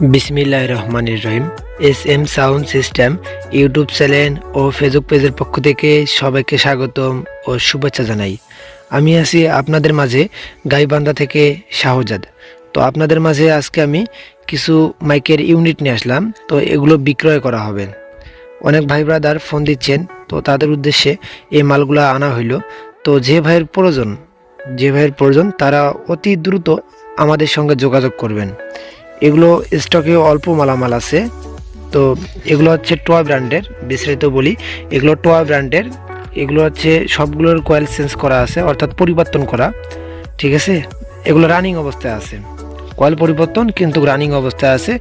বিসমিল্লাহ রহমানির রহিম। S M sound system, YouTube channel ও Facebook পেজের পক্ষ থেকে সবাইকে স্বাগতম ও শুভেচ্ছা জানাই। আমি আছি আপনাদের মাঝে গাইবান্ধা থেকে শাহজাদ। তো আপনাদের মাঝে আজকে আমি কিছু মাইকের ইউনিট নিয়ে আসলাম, তো এগুলো বিক্রয় করা হবে। অনেক ভাই ব্রাদার ফোন দিচ্ছেন, তো তাদের উদ্দেশ্যে এই মালগুলো আনা হইল। তো যে ভাইয়ের প্রয়োজন, যে ভাইয়ের প্রয়োজন, তারা অতি দ্রুত আমাদের সঙ্গে যোগাযোগ করবেন। এগুলো স্টকে অল্প মালামাল আছে। তো এগুলো হচ্ছে টোয়া ব্র্যান্ডের বিস্তারিত বলি। এগুলো টোয়া ব্র্যান্ডের এগুলো হচ্ছে সবগুলোর কয়েল চেঞ্জ করা আছে, অর্থাৎ পরিবর্তন করা। ঠিক আছে? এগুলো রানিং অবস্থায় আছে। কয়েল পরিবর্তন কিন্তু রানিং অবস্থায় আছে।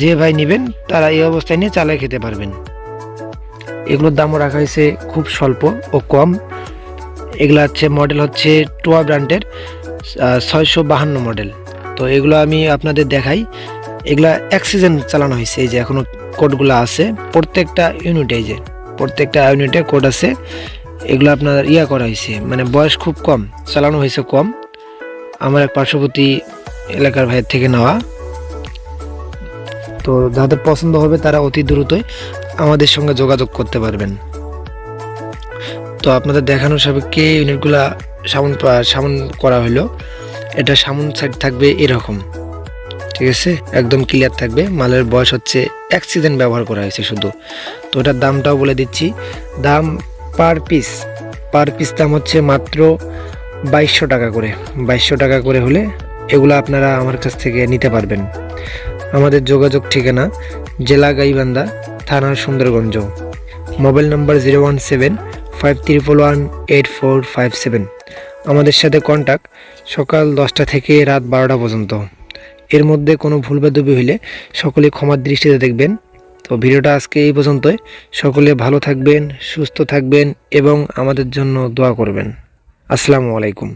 যে ভাই নেবেন, তারা এই অবস্থায় নিয়ে চালায় খেতে পারবেন। এগুলোর দামও রাখা হয়েছে খুব স্বল্প ও কম। এগুলো হচ্ছে মডেল হচ্ছে টোয়া ব্র্যান্ডের ছয়শো বাহান্ন মডেল তো এগুলো আমি আপনাদের দেখাই। এগুলা অ্যাক্সিজেন চালানো হয়েছে, এই যে এখনও কোডগুলো আছে। প্রত্যেকটা ইউনিটে যে, প্রত্যেকটা ইউনিটে কোড আছে। এগুলো আপনার ইয়া করা হয়েছে মানে বয়স খুব কম, চালানো হয়েছে কম। আমার এক পার্শ্ববর্তী এলাকার ভাইয়ের থেকে নেওয়া। তো যাদের পছন্দ হবে তারা অতি দ্রুতই আমাদের সঙ্গে যোগাযোগ করতে পারবেন। তো আপনাদের দেখানোর সাপেক্ষে ইউনিটগুলা সামন সামন করা হলো। এটা সামন সাইড থাকবে এরকম, ঠিক আছে? একদম ক্লিয়ার থাকবে। মালের বয়স হচ্ছে সিজন ব্যবহার করা হয়েছে শুধু। তো ওটার দামটাও বলে দিচ্ছি। দাম পার পিস পার পিস দাম হচ্ছে মাত্র বাইশশো টাকা করে। বাইশশো টাকা করে হলে এগুলো আপনারা আমার কাছ থেকে নিতে পারবেন। আমাদের যোগাযোগ ঠিকানা জেলা গাইবান্ধা, থানা Sundarganj. Mobile number zero one seven five triple one eight four five seven আমাদের সাথে কন্ট্যাক্ট সকাল দশটা থেকে রাত বারোটা পর্যন্ত। এর মধ্যে কোনো ভুল বাদবি হইলে সকলে ক্ষমার দৃষ্টিতে দেখবেন। তো ভিডিওটা আজকে এই পর্যন্তই। সকলে ভালো থাকবেন, সুস্থ থাকবেন এবং আমাদের জন্য দোয়া করবেন। আসসালামু আলাইকুম।